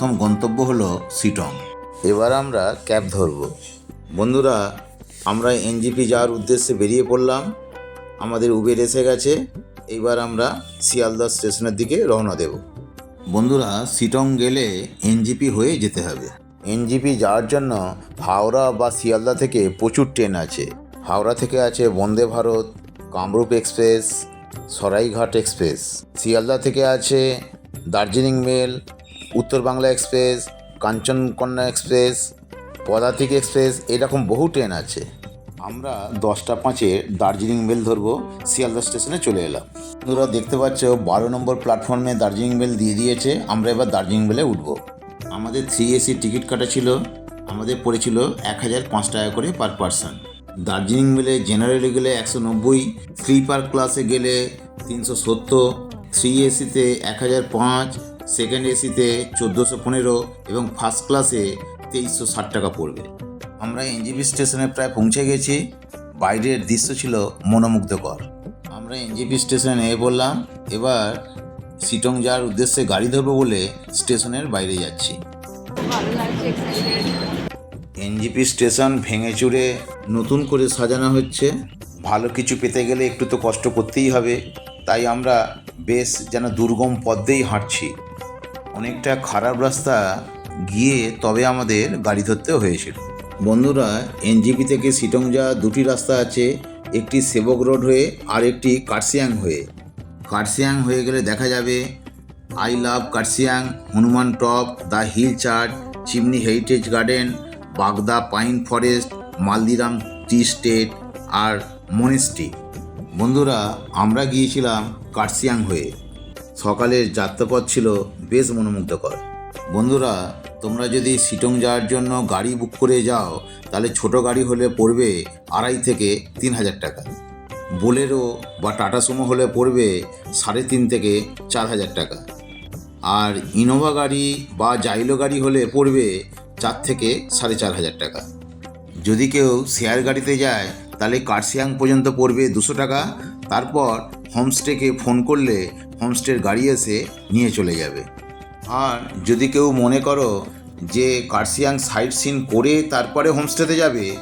প্রথম গন্তব্য হলো সিটং। এবার আমরা ক্যাব ধরব। বন্ধুরা আমরা এনজিপি যাওয়ার উদ্দেশ্যে বেরিয়ে পড়লাম। আমাদের উবের এসে গেছে। এইবার আমরা শিয়ালদা স্টেশনের দিকে রওনা দেব। বন্ধুরা সিটং গেলে এনজিপি হয়ে যেতে হবে। এনজিপি যাওয়ার জন্য হাওড়া বা শিয়ালদা থেকে প্রচুর ট্রেন আছে। হাওড়া থেকে আছে বন্দে ভারত কামরূপ এক্সপ্রেস সরাইঘাট এক্সপ্রেস। শিয়ালদা থেকে আছে Darjeeling mail Uttar Banga express, Kanchankanya express, Padatik express, এরকম বহু ট্রেন আছে। আমরা দশটা পাঁচে দার্জিলিং মেল ধরবো, শিয়ালদা স্টেশনে চলে এলাম। তোমরা দেখতে পাচ্ছ, বারো নম্বর প্ল্যাটফর্মে দার্জিলিং মেল দিয়ে দিয়েছে, আমরা এবার দার্জিলিং মেলে উঠব। আমাদের থ্রি এসি টিকিট কাটা ছিল, আমাদের পড়েছিল এক হাজার পাঁচ টাকা করে পার পার্সন দার্জিলিং মেলে জেনারেলে গেলে একশো নব্বই স্লিপার ক্লাসে গেলে তিনশো সত্তর থ্রি এসিতে এক হাজার পাঁচ সেকেন্ড এসিতে চোদ্দোশো পনেরো এবং ফার্স্ট ক্লাসে তেইশশো ষাট টাকা পড়বে। আমরা এনজিপি স্টেশনে প্রায় পৌঁছে গেছি। বাইরের দৃশ্য ছিল মনোমুগ্ধকর। আমরা এনজিপি স্টেশনে পড়লাম। এবার সিটং যাওয়ার উদ্দেশ্যে গাড়ি ধরবো বলে স্টেশনের বাইরে যাচ্ছি। এনজিপি স্টেশন ভেঙে চুরে নতুন করে সাজানো হচ্ছে। ভালো কিছু পেতে গেলে একটু তো কষ্ট করতেই হবে। তাই আমরা বেশ যেন দুর্গম পথ দিয়েই হাঁটছি। অনেকটা খারাপ রাস্তা গিয়ে তবে আমাদের গাড়ি ধরতে হয়েছিল। বন্ধুরা, এনজিপি থেকে সিটং যাওয়া দুটি রাস্তা আছে, একটি সেবক রোড হয়ে আর একটি কার্সিয়াং হয়ে। কার্সিয়াং হয়ে গেলে দেখা যাবে, I love Kurseong, Hanuman top, the hill chart chimney heritage garden, Bagda pine forest, Maldiram tea estate R monastery. বন্ধুরা, আমরা গিয়েছিলাম কার্সিয়াং হয়ে। সকালের যাত্রাপথ ছিল বেশ মনোমুগ্ধকর বন্ধুরা, তোমরা যদি সিটং যাওয়ার জন্য গাড়ি বুক করে যাও, তাহলে ছোট গাড়ি হলে পড়বে আড়াই থেকে তিন হাজার টাকা। বোলেরো বা টাটা সুমো হলে পড়বে সাড়ে তিন থেকে চার হাজার টাকা। আর ইনোভা গাড়ি বা জাইলো গাড়ি হলে পড়বে চার থেকে সাড়ে চার হাজার টাকা। যদি কেউ শেয়ার গাড়িতে যায়, তাহলে কার্সিয়াং পর্যন্ত পড়বে দুশো টাকা। তারপর হোমস্টেকে ফোন করলে হোমস্টের গাড়ি এসে নিয়ে চলে যাবে। আর যদি কেউ মনে করো যে কার্সিয়াং সাইট সিন করে তারপরে হোমস্টেতে যাবে,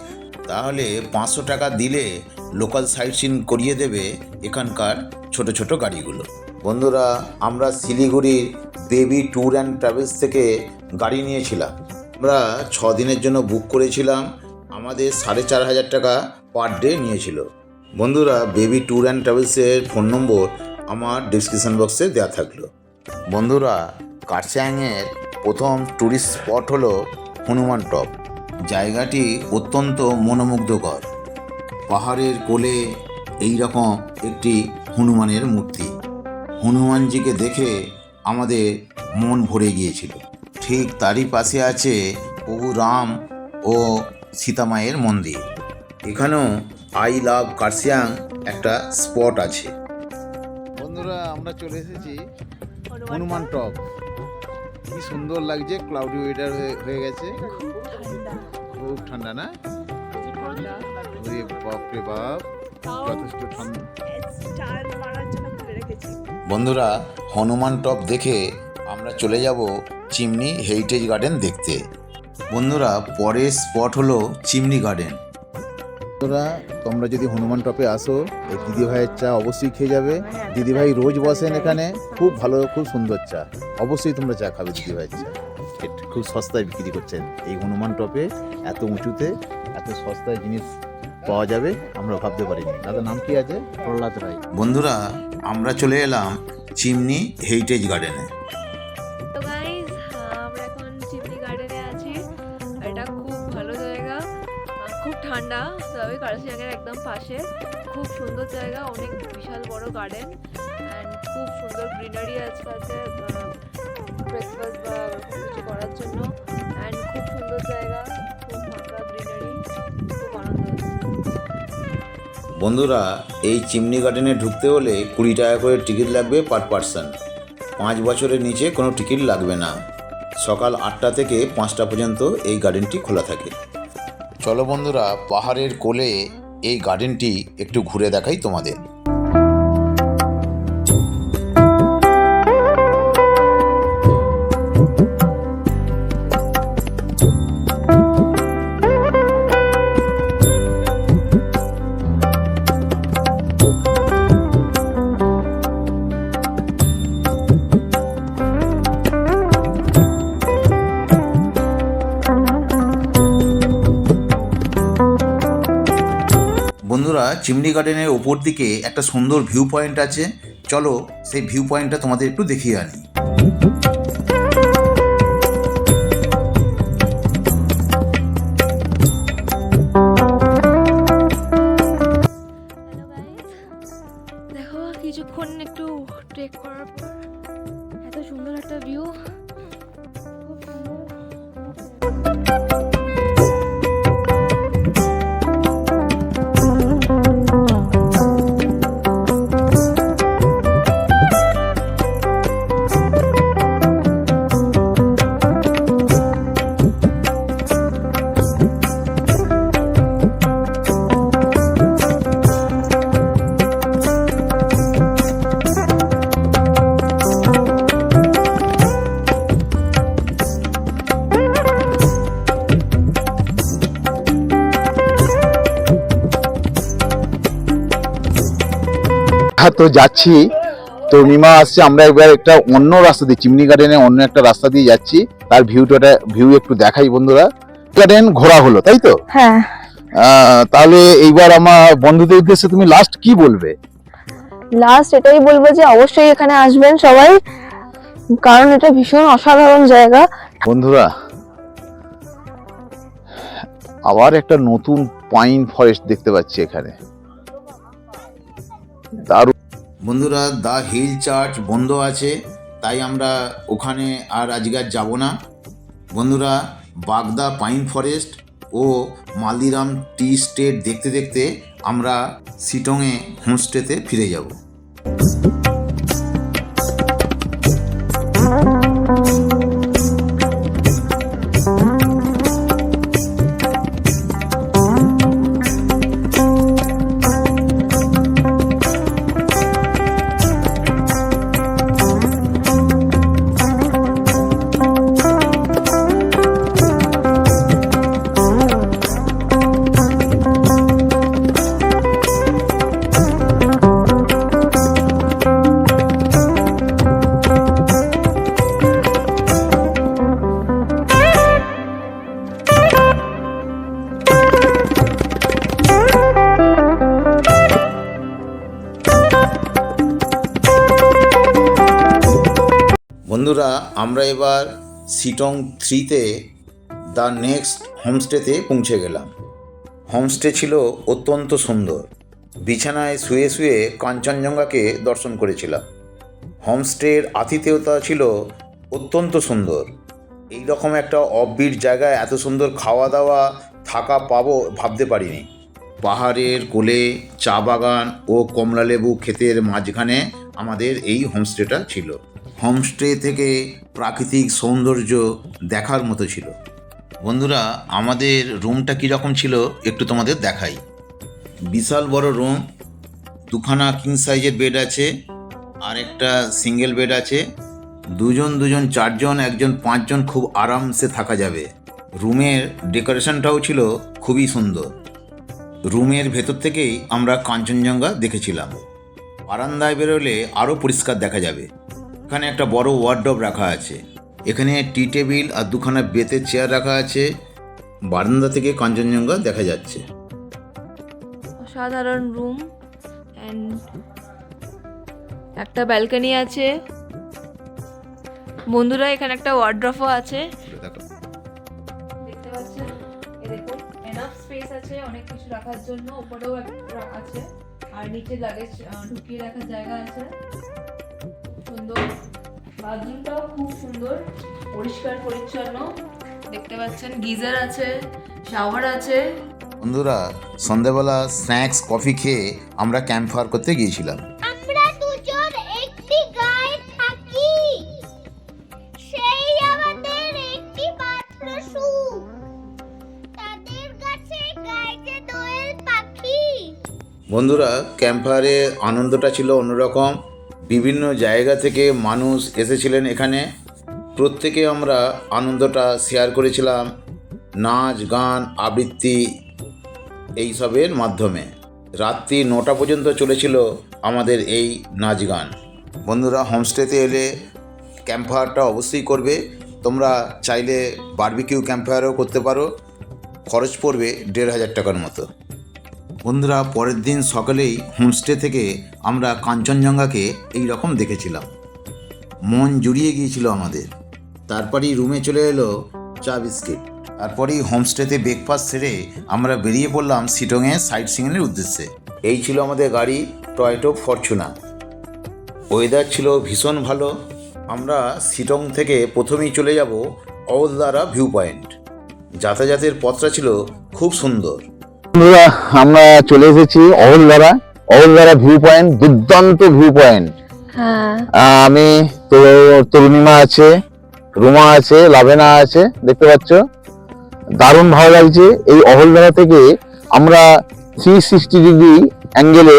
তাহলে পাঁচশো টাকা দিলে লোকাল সাইট সিন করিয়ে দেবে এখানকার ছোট ছোট গাড়িগুলো। বন্ধুরা, আমরা শিলিগুড়ির বেবি ট্যুর অ্যান্ড ট্রাভেলস থেকে গাড়ি নিয়েছিলাম। আমরা ছ দিনের জন্য বুক করেছিলাম, আমাদের সাড়ে চার হাজার টাকা পার ডে নিয়েছিল। বন্ধুরা বেবি ট্যুর অ্যান্ড ট্রাভেলসের ফোন নম্বর আমার ডিসক্রিপশন বক্সে দেওয়া থাকল। বন্ধুরা কার্সাংয়ের প্রথম ট্যুরিস্ট স্পট হলো হনুমান টপ। জায়গাটি অত্যন্ত মনোমুগ্ধকর। পাহাড়ের কোলে এই রকম একটি হনুমানের মূর্তি। হনুমানজিকে দেখে আমাদের মন ভরে গিয়েছিল। ঠিক তারই পাশে আছে প্রভু রাম ও সীতামায়ের মন্দির। এখানেও আই লাভ কার্সিয়াং একটা স্পট আছে। বন্ধুরা আমরা চলে এসেছি হনুমান টপ। কি সুন্দর লাগছে ক্লাউডি ওয়েদার হয়ে গেছে। খুব ঠান্ডা। না? ওরে বাপ রে বাপ যথেষ্ট ঠান্ডা। বন্ধুরা হনুমান টপ দেখে আমরা চলে যাব চিমনি হেরিটেজ গার্ডেন দেখতে। বন্ধুরা পরের স্পট হলো চিমনি গার্ডেন। বন্ধুরা তোমরা যদি হনুমান টপে আসো এই দিদি ভাইয়ের চা অবশ্যই খেয়ে যাবে। দিদি ভাই রোজ বসেন এখানে খুব ভালো খুব সুন্দর চা। অবশ্যই তোমরা চা খাবে দিদি ভাইয়ের চা। খুব সস্তায় বিক্রি করছেন। এই হনুমান টপে এত উঁচুতে এত সস্তায় জিনিস পাওয়া যাবে আমরা ভাবতে পারিনি। দাদা নাম কি আছে? প্রহ্লাদ রায়। বন্ধুরা আমরা চলে এলাম চিমনি হেরিটেজ গার্ডেনে। গার্ডেন অ্যান্ড খুব সুন্দর গ্রিনারি আছে আছে ব্রেকফাস্ট বা কিছু করার জন্য অ্যান্ড খুব সুন্দর জায়গা, খুব ফাঁকা গ্রিনারি খুব আনন্দ বন্ধুরা, এই চিমনি গার্ডেনে ঢুকতে হলে কুড়ি টাকা করে টিকিট লাগবে পার পার্সন। পাঁচ বছরের নিচে কোনো টিকিট লাগবে না। সকাল আটটা থেকে পাঁচটা পর্যন্ত এই গার্ডেনটি খোলা থাকে। চলো বন্ধুরা, পাহাড়ের কোলে এই গার্ডেনটি একটু ঘুরে দেখাই তোমাদের। চিমনি গার্ডেনের ওপর দিকে একটা সুন্দর ভিউ পয়েন্ট আছে। চলো সেই ভিউ পয়েন্টটা তোমাদের একটু দেখিয়ে আনি। তো যাচ্ছি। তো নিমা আসছে আমরা এবার একটা অন্য রাস্তা দিয়ে চিমনি গার্ডেনে অন্য একটা রাস্তা দিয়ে যাচ্ছি। তার ভিউটা ভিউ একটু দেখাই বন্ধুরা। গার্ডেন ঘোরা হলো তাই তো? হ্যাঁ। তাহলে এইবার আমার বন্ধুদের উদ্দেশ্যে তুমি লাস্ট কি বলবে? লাস্ট এটাই বলব যে অবশ্যই এখানে আসবেন সবাই কারণ এটা ভীষণ অসাধারণ জায়গা। বন্ধুরা আবার একটা নতুন পাইন ফরেস্ট দেখতে পাচ্ছি এখানে। দারুণ বন্ধুরা, দ্য হিল চার্চ বন্ধ আছে, তাই আমরা ওখানে আর আজকে যাব না। বন্ধুরা, বাগদা পাইন ফরেস্ট ও মালদিরাম টি স্টেট দেখতে দেখতে আমরা সিটংয়ে হোমস্টেতে ফিরে যাব। বন্ধুরা, আমরা এবার সিটং থ্রিতে দ্য নেক্সট হোমস্টেতে পৌঁছে গেলাম। হোমস্টে ছিল অত্যন্ত সুন্দর। বিছানায় শুয়ে শুয়ে কাঞ্চনজঙ্ঘাকে দর্শন করেছিলাম। হোমস্টের আতিথেয়তা ছিল অত্যন্ত সুন্দর। এই রকম একটা অফবিট জায়গায় এত সুন্দর খাওয়া দাওয়া থাকা পাবো ভাবতে পারিনি। পাহাড়ের কোলে, চা বাগান ও কমলালেবু ক্ষেতের মাঝখানে আমাদের এই হোমস্টেটা ছিল। হোমস্টে থেকে প্রাকৃতিক সৌন্দর্য দেখার মতো ছিল। বন্ধুরা, আমাদের রুমটা কীরকম ছিল একটু তোমাদের দেখাই। বিশাল বড় রুম, দুখানা কিং সাইজের বেড আছে, আর একটা সিঙ্গেল বেড আছে। দুজন দুজন, চারজন, একজন, পাঁচজন খুব আরামসে থাকা যাবে। রুমের ডেকোরেশনটাও ছিল খুবই সুন্দর। রুমের ভেতর থেকেই আমরা কাঞ্চনজঙ্ঘা দেখেছিলাম। বারান্দায় বেরোলে আরও পরিষ্কার দেখা যাবে। এখানে একটা বড় ওয়ার্ডব রাখা আছে। এখানে টি টেবিল আর দুখানা বেতের চেয়ার রাখা আছে। বারান্দা থেকে কাঞ্চনজঙ্ঘা দেখা যাচ্ছে। সাধারণ রুম একটা ব্যালকনি আছে। বন্ধুরা, এখানে একটা ওয়ার্ড্রফও আছে। অনেক কিছু রাখার জন্য। উপরেও আছে। আর নিচে লাগেজ ঢুকিয়ে রাখার জায়গা আছে। সুন্দর বাথরুমটাও খুব সুন্দর পরিষ্কার পরিচ্ছন্ন। দেখতে পাচ্ছেন গিজার আছে শাওয়ার আছে। বন্ধুরা সন্ধেবেলা স্ন্যাক্স কফি খেয়ে আমরা ক্যাম্প ফায়ার করতে গিয়েছিলাম। আমরা দুজন একটি গায়ে থাকি। সেই আমাদের একটি মাত্র সুখ। তাদের কাছে গায়ে দোয়েল পাখি। বন্ধুরা ক্যাম্প আনন্দটা ছিল অন্যরকম। বিভিন্ন জায়গা থেকে মানুষ এসেছিলেন এখানে। প্রত্যেকে আমরা আনন্দটা শেয়ার করেছিলাম, নাচ, গান, আবৃত্তি এইসবের মাধ্যমে। রাত্রি নটা পর্যন্ত চলেছিল আমাদের এই নাচ গান। বন্ধুরা হোমস্টেতে এলে ক্যাম্প ফায়ারটা অবশ্যই করবে। তোমরা চাইলে বারবিকিউ ক্যাম্প ফায়ারও করতে পারো। খরচ পড়বে দেড় হাজার টাকার মতো। বন্ধুরা, পরের দিন সকালেই হোমস্টে থেকে আমরা কাঞ্চনজঙ্ঘাকে এই রকম দেখেছিলাম। মন জুড়িয়ে গিয়েছিল আমাদের। তারপরেই রুমে চলে এলো চা বিস্কিট। তারপরেই হোমস্টেতে ব্রেকফাস্ট সেরে আমরা বেরিয়ে পড়লাম সিটংয়ে সাইট সিংয়ের উদ্দেশ্যে। এই ছিল আমাদের গাড়ি টয়টো ফরচুনা ওয়েদার ছিল ভীষণ ভালো। আমরা সিটং থেকে প্রথমেই চলে যাব অওলদারা ভিউ পয়েন্ট যাতায়াতের পথটা ছিল খুব সুন্দর। বন্ধুরা আমরা চলে এসেছি অহলদারা। অহলদারা ভিউ পয়েন্ট দুর্দান্ত ভিউ পয়েন্ট হ্যাঁ আমি তো তরুণিমা আছে রুমা আছে লাভেনা আছে দেখতে পাচ্ছ। দারুণ ভালো লাগছে। এই অহলদারা থেকে আমরা থ্রি সিক্সটি ডিগ্রি অ্যাঙ্গেলে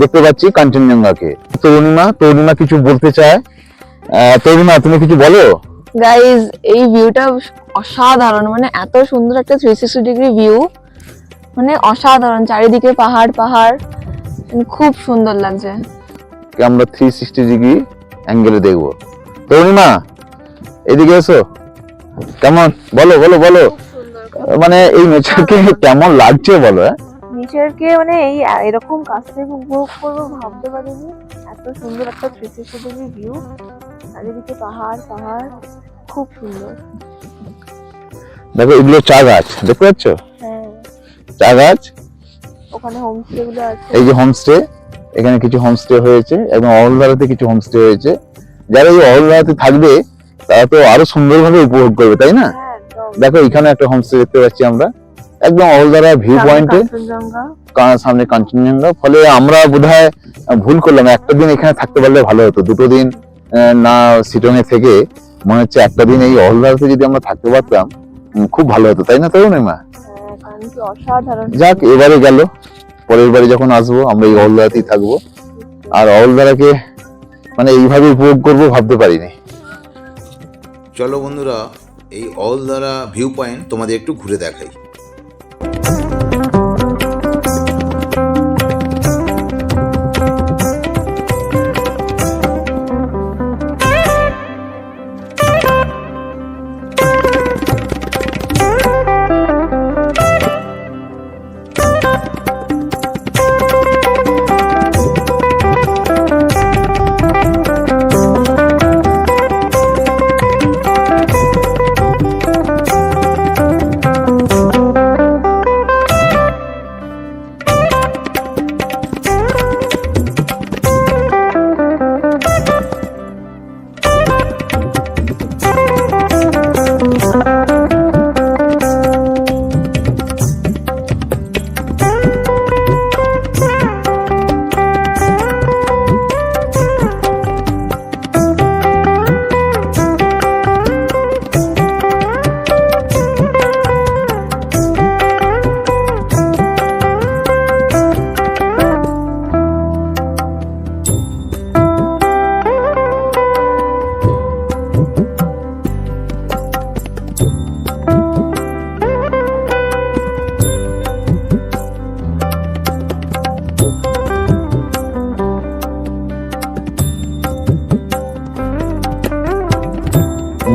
দেখতে পাচ্ছি কাঞ্চনজঙ্ঘাকে। তরুণিমা তরুণিমা কিছু বলতে চায়? তরুণিমা তুমি কিছু বলো? গাইজ এই ভিউটা অসাধারণ মানে এত সুন্দর একটা থ্রি সিক্সটি ডিগ্রি ভিউ মানে অসাধারণ চারিদিকে পাহাড় পাহাড়। মানে খুব সুন্দর লাগছে। আমরা থ্রি সিক্সটি ডিগ্রি অ্যাঙ্গেলে দেখব। তরুণিমা এদিকে এসো। কেমন? বলো বলো বলো। মানে এই নেচারকে কেমন লাগছে বলো হ্যাঁ? নেচারকে মানে এই এরকম কাছ থেকে উপভোগ করব ভাবতে পারিনি। এত সুন্দর একটা থ্রি সিক্সটি ডিগ্রি ভিউ চারিদিকে পাহাড় পাহাড় খুব সুন্দর। দেখো এগুলো চা গাছ দেখতে পাচ্ছ? চা গাছ ওখানে হোমস্টে গুলো আছে। এই যে হোমস্টে এখানে কিছু হোমস্টে হয়েছে এবং অহলদারাতে কিছু হোমস্টে হয়েছে। যারা এই অহলদারাতে থাকবে তারা তো আরও সুন্দরভাবে উপভোগ করবে তাই না? হ্যাঁ দেখো এখানে একটা হোমস্টে দেখতে পাচ্ছি আমরা। একদম অহলদারা ভিউ পয়েন্টে সামনে কাঞ্চনজঙ্ঘা। ফলে আমরা বোধহয় ভুল করলাম একটা দিন এখানে থাকতে পারলে ভালো হতো। দুটো দিন না সিটংয়ে থেকে মনে হচ্ছে একটা দিন এই অহলদারাতে যদি আমরা থাকতে পারতাম খুব ভালো হতো। তাই না কারণ কি অসাধারণ। যাক এবারে গেল। পরের বারে যখন আসব আমরা এই অহলদারাতেই থাকব। আর অহলদারাকে মানে এইভাবে উপভোগ করব ভাবতে পারিনি। চলো বন্ধুরা এই অলদারা ভিউ পয়েন্ট তোমাদের একটু ঘুরে দেখাই।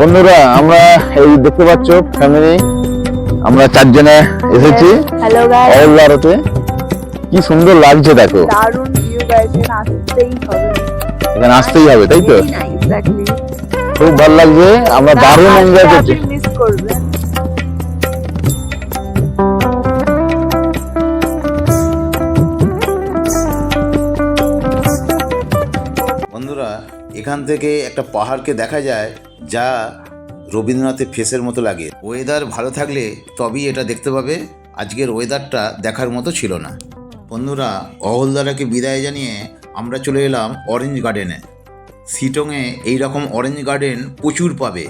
বন্ধুরা আমরা এই দেখতে পাচ্ছ ফ্যামিলি আমরা চারজনে এসেছি হ্যালো গাইস কি সুন্দর লাগছে দেখো। এখানে আসতেই হবে। তাই তো? খুব ভালো লাগছে আমরা দারুণ এনজয় করছি। মিস বন্ধুরা এখান থেকে একটা পাহাড়কে দেখা যায়। যা রবীন্দ্রনাথের ফেসের মতো লাগে। ওয়েদার ভালো থাকলে তবেই এটা দেখতে পাবে, আজকের ওয়েদারটা দেখার মতো ছিল না। বন্ধুরা অহলদারাকে বিদায় জানিয়ে আমরা চলে এলাম অরেঞ্জ গার্ডেনে সিটংয়ে এই রকম অরেঞ্জ গার্ডেন প্রচুর পাবে।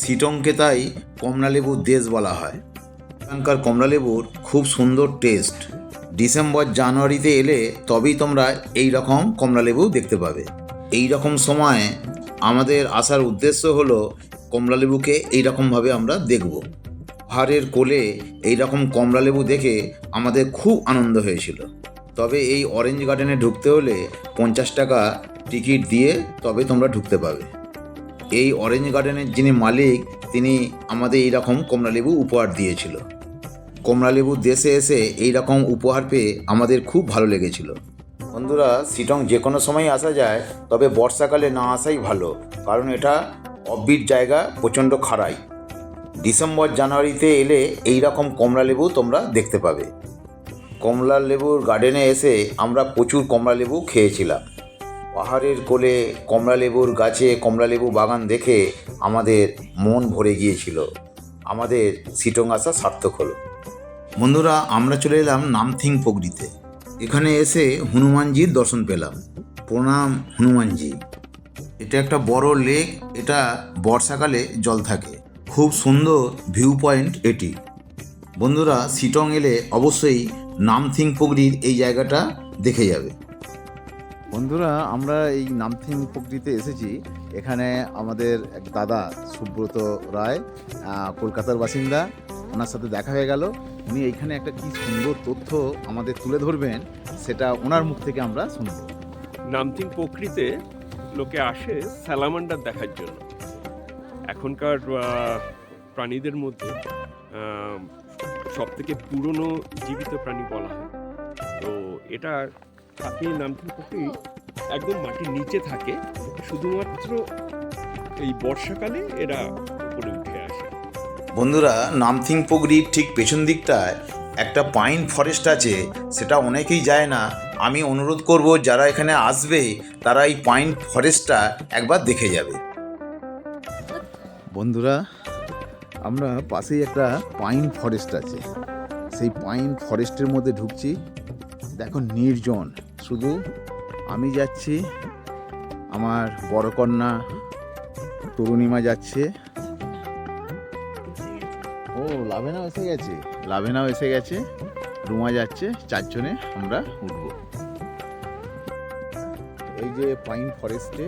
সিটংকে তাই কমলালেবুর দেশ বলা হয়। এখানকার কমলালেবুর খুব সুন্দর টেস্ট ডিসেম্বর জানুয়ারিতে এলে তবেই তোমরা এই রকম কমলালেবু দেখতে পাবে। এই রকম সময় আমাদের আসার উদ্দেশ্য হলো কমলালেবুকে এইরকমভাবে আমরা দেখব। পাহাড়ের কোলে এই রকম কমলালেবু দেখে আমাদের খুব আনন্দ হয়েছিল। তবে এই অরেঞ্জ গার্ডেনে ঢুকতে হলে পঞ্চাশ টাকা টিকিট দিয়ে তবে তোমরা ঢুকতে পাবে এই অরেঞ্জ গার্ডেনের যিনি মালিক, তিনি আমাদের এই রকম কমলালেবু উপহার দিয়েছিল। কমলালেবুর দেশে এসে এইরকম উপহার পেয়ে আমাদের খুব ভালো লেগেছিল। বন্ধুরা শিটং যে কোনো সময় আসা যায়, তবে বর্ষাকালে না আসাই ভালো, কারণ এটা অববিট জায়গা, প্রচণ্ড খাড়াই। ডিসেম্বর, জানুয়ারিতে এলে এই রকম কমলালেবু তোমরা দেখতে পাবে। কমলা লেবুর গার্ডেনে এসে আমরা প্রচুর কমলা লেবু খেয়েছিলাম। পাহাড়ের কোলে কমলা লেবুর গাছে কমলা লেবু বাগান দেখে আমাদের মন ভরে গিয়েছিল। আমাদের সিটং আসা সার্থক হলো। বন্ধুরা, আমরা চলে এলাম নামথিং পগড়িতে এখানে এসে হনুমানজির দর্শন পেলাম। প্রণাম হনুমানজি। এটা একটা বড় লেক, এটা বর্ষাকালে জল থাকে। খুব সুন্দর ভিউ পয়েন্ট এটি। বন্ধুরা সিটং এলে অবশ্যই নামথিং পগড়ির এই জায়গাটা দেখে যাবে। বন্ধুরা, আমরা এই নামথিং প্রকৃতিতে এসেছি। এখানে আমাদের এক দাদা সুব্রত রায় কলকাতার বাসিন্দা। ওনার সাথে দেখা হয়ে গেল। উনি এইখানে একটা কি সুন্দর তথ্য আমাদের তুলে ধরবেন, সেটা ওনার মুখ থেকে আমরা শুনব। নামথিং প্রকৃতিতে লোকে আসে স্যালামান্ডার দেখার জন্য। এখনকার প্রাণীদের মধ্যে সব থেকে পুরনো জীবিত প্রাণী বলা হয়। তো এটা থাকে নামথিং প্রকৃতি একদম মাটির নিচে থাকে। শুধুমাত্র এই বর্ষাকালে এরা বন্ধুরা, নামথিং পগড়ির ঠিক পেছন দিকটায় একটা পাইন ফরেস্ট আছে, সেটা অনেকেই যায় না। আমি অনুরোধ করব, যারা এখানে আসবে, তারা এই পাইন ফরেস্টটা একবার দেখে যাবে। বন্ধুরা, আমরা পাশেই একটা পাইন ফরেস্ট আছে। সেই পাইন ফরেস্টের মধ্যে ঢুকছি। দেখো নির্জন। শুধু আমি যাচ্ছি, আমার বড় কন্যা তরুণীমা যাচ্ছে। লাভেনাও এসে গেছে। লাভেনাও এসে গেছে রুমা যাচ্ছে চারজনে আমরা উঠবো। এই যে পাইন ফরেস্টে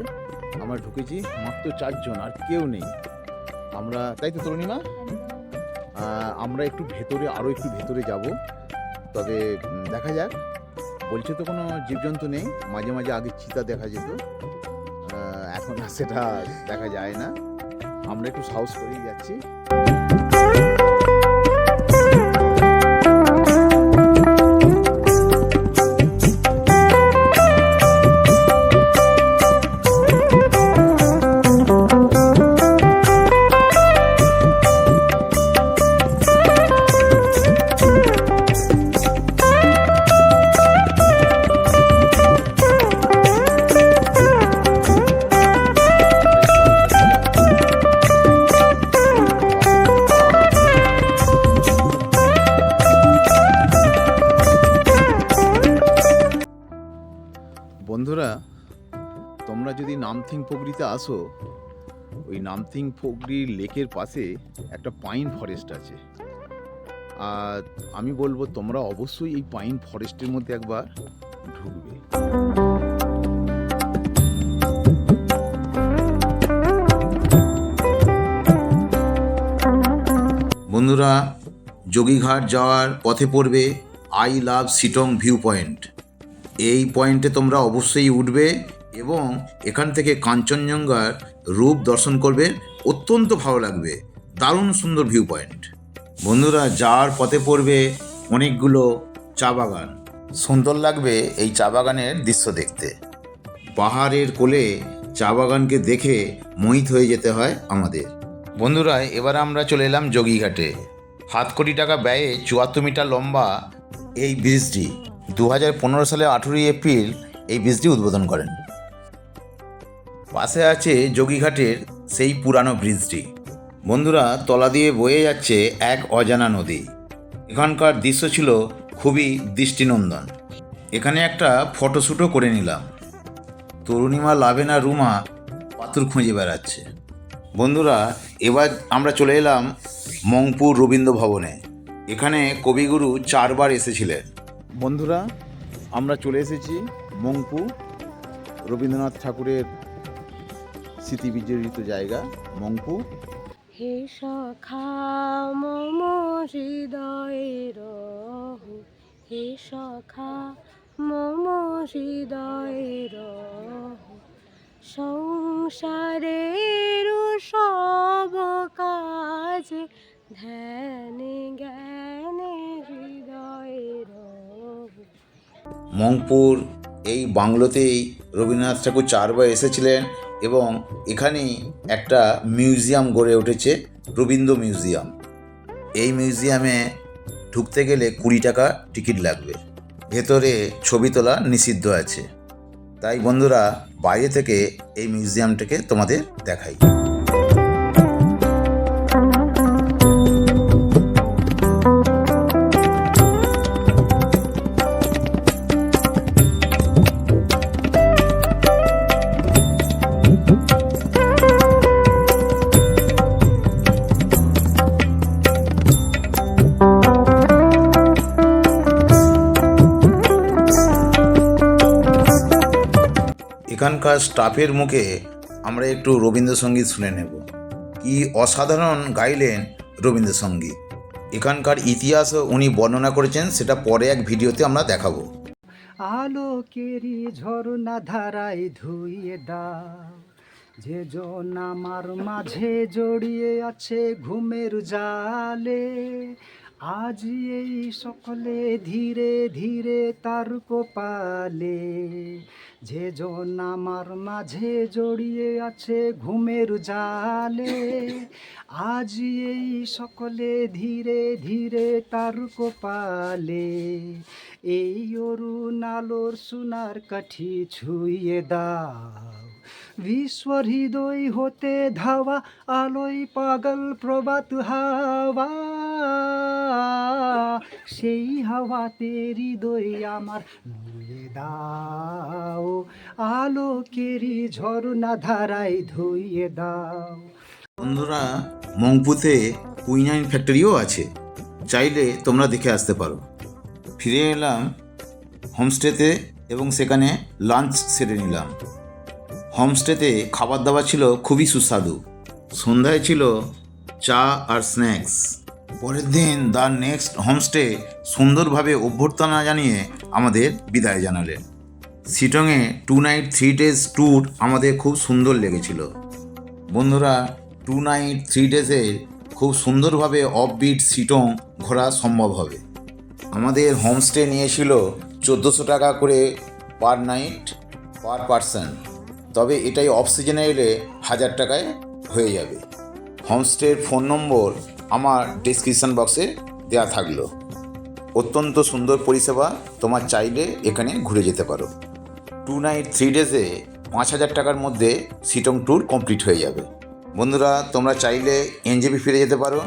আমরা ঢুকেছি মাত্র চারজন আর কেউ নেই। আমরা তাই তো তরুণীমা? আমরা একটু ভেতরে আরও একটু ভেতরে যাব। তবে দেখা যাক। বলছে তো কোনো জীবজন্তু নেই মাঝে মাঝে আগে চিতা দেখা যেত। এখন আর সেটা দেখা যায় না। আমরা একটু সাহস করেই যাচ্ছি। যদি নামথিং পোগরিতে আসো, ওই নামথিং পোগরি লেকের পাশে একটা পাইন ফরেস্ট আছে। আর আমি বলব, তোমরা অবশ্যই এই পাইন ফরেস্টের মধ্যে একবার ঢুকবে। বন্ধুরা, যোগীঘাট যাওয়ার পথে পড়বে I love Sittong view point এই পয়েন্টে তোমরা অবশ্যই উঠবে। এবং এখান থেকে কাঞ্চনজঙ্ঘার রূপ দর্শন করবে। অত্যন্ত ভালো লাগবে। দারুণ সুন্দর ভিউ পয়েন্ট বন্ধুরা যাওয়ার পথে পড়বে অনেকগুলো চা বাগান। সুন্দর লাগবে এই চা বাগানের দৃশ্য দেখতে। পাহাড়ের কোলে চা বাগানকে দেখে মোহিত হয়ে যেতে হয় আমাদের। বন্ধুরা, এবার আমরা চলে এলাম যোগীঘাটে। সাত কোটি টাকা ব্যয়ে চুয়াত্তর মিটার লম্বা এই ব্রিজটি দু হাজার পনেরো সালে আঠেরোই এপ্রিল এই ব্রিজটি উদ্বোধন করেন। পাশে আছে যোগীঘাটের সেই পুরানো ব্রিজটি। বন্ধুরা, তলা দিয়ে বয়ে যাচ্ছে এক অজানা নদী। এখানকার দৃশ্য ছিল খুবই দৃষ্টিনন্দন। এখানে একটা ফটোশ্যুটও করে নিলাম। তরুণীমা লাভেনা রুমা পাথর খুঁজে বেড়াচ্ছে। বন্ধুরা, এবার আমরা চলে এলাম মংপুর রবীন্দ্র ভবনে। এখানে কবিগুরু চারবার এসেছিলেন। বন্ধুরা, আমরা চলে এসেছি মংপু রবীন্দ্রনাথ ঠাকুরের স্মৃতিবিজড়িত জায়গা মংপু হে সখা মম হৃদয়ের হে সখা মম হৃদয়ের সংসারের সব কাজ ধ্যানে জ্ঞানে হৃদয়ের মংপুর এই বাংলোতেই রবীন্দ্রনাথ ঠাকুর চারবার এসেছিলেন। এবং এখানে একটা মিউজিয়াম গড়ে উঠেছে রবীন্দ্র মিউজিয়াম। এই মিউজিয়ামে ঢুকতে গেলে কুড়ি টাকা টিকিট লাগবে। ভেতরে ছবি তোলা নিষিদ্ধ আছে। তাই বন্ধুরা, বাইরে থেকে এই মিউজিয়ামটাকে তোমাদের দেখাই। এখানকার স্টাফের মুখে আমরা একটু রবীন্দ্রসঙ্গীত শুনে নেব। কি অসাধারণ গাইলেন রবীন্দ্রসঙ্গীত। এখানকার ইতিহাসও উনি বর্ণনা করেছেন, সেটা পরে এক ভিডিওতে আমরা দেখাবো। আলোকেরই ঝর্ণা ধারায় ধুইয়ে দাও। যে জন আমার মাঝে জড়িয়ে আছে ঘুমের জালে আজ এই সকলে ধীরে ধীরে তার কপালে যে জন আমার মাঝে জড়িয়ে আছে ঘুমের জালে, আজ এই সকলে ধীরে ধীরে তার কপালে, এই অরুণ আলোর সোনার কাঠি ছুঁয়ে দাও। বিশ্ব হৃদয় হতে ধাওয়া আলোয় পাগল প্রবাত হাওয়া সেই হাওয়াতে হৃদয় আমার নুয়ে দাও আলোকেরই ঝর্ণা ধারায় ধুইয়ে দাও। বন্ধুরা, মংপুতে কুইনাইন ফ্যাক্টরিও আছে। চাইলে তোমরা দেখে আসতে পারো। ফিরে এলাম হোমস্টেতে এবং সেখানে লাঞ্চ সেরে নিলাম। হোমস্টেতে খাবার দাবার ছিল খুবই সুস্বাদু। সন্ধ্যায় ছিল চা আর স্ন্যাক্স। পরের দিন দ্য নেক্সট হোমস্টে সুন্দরভাবে অভ্যর্থনা জানিয়ে আমাদের বিদায় জানালেন। শিটংয়ে two night three days tour আমাদের খুব সুন্দর লেগেছিল। বন্ধুরা, টু নাইট থ্রি ডেজে খুব সুন্দরভাবে অফবিট সিটং ঘোরা সম্ভব হবে। আমাদের হোমস্টে নিয়েছিল চোদ্দোশো টাকা করে পার নাইট, পার পারসন। তবে এটাই অফ সিজনে এলে হাজার টাকায় হয়ে যাবে। হোমস্টের ফোন নম্বর আমার ডিসক্রিপশান বক্সে দেওয়া থাকল। অত্যন্ত সুন্দর পরিষেবা তোমার চাইলে এখানে ঘুরে যেতে পারো। টু নাইট থ্রি ডেজে পাঁচ হাজার টাকার মধ্যে সিটং ট্যুর কমপ্লিট হয়ে যাবে। বন্ধুরা, তোমরা চাইলে এনজেপি ফিরে যেতে পারো।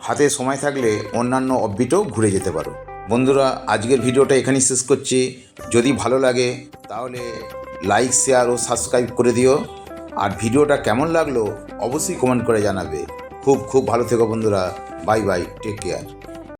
হাতে সময় থাকলে অন্যান্য অববিটও ঘুরে যেতে পারো। বন্ধুরা, আজকের ভিডিওটা এখানেই শেষ করছি। যদি ভালো লাগে, তাহলে লাইক শেয়ার ও সাবস্ক্রাইব করে দিও। আর ভিডিওটা কেমন লাগল অবশ্যই কমেন্ট করে জানাবে। খুব খুব ভালো থেকো বন্ধুরা। Bye bye take care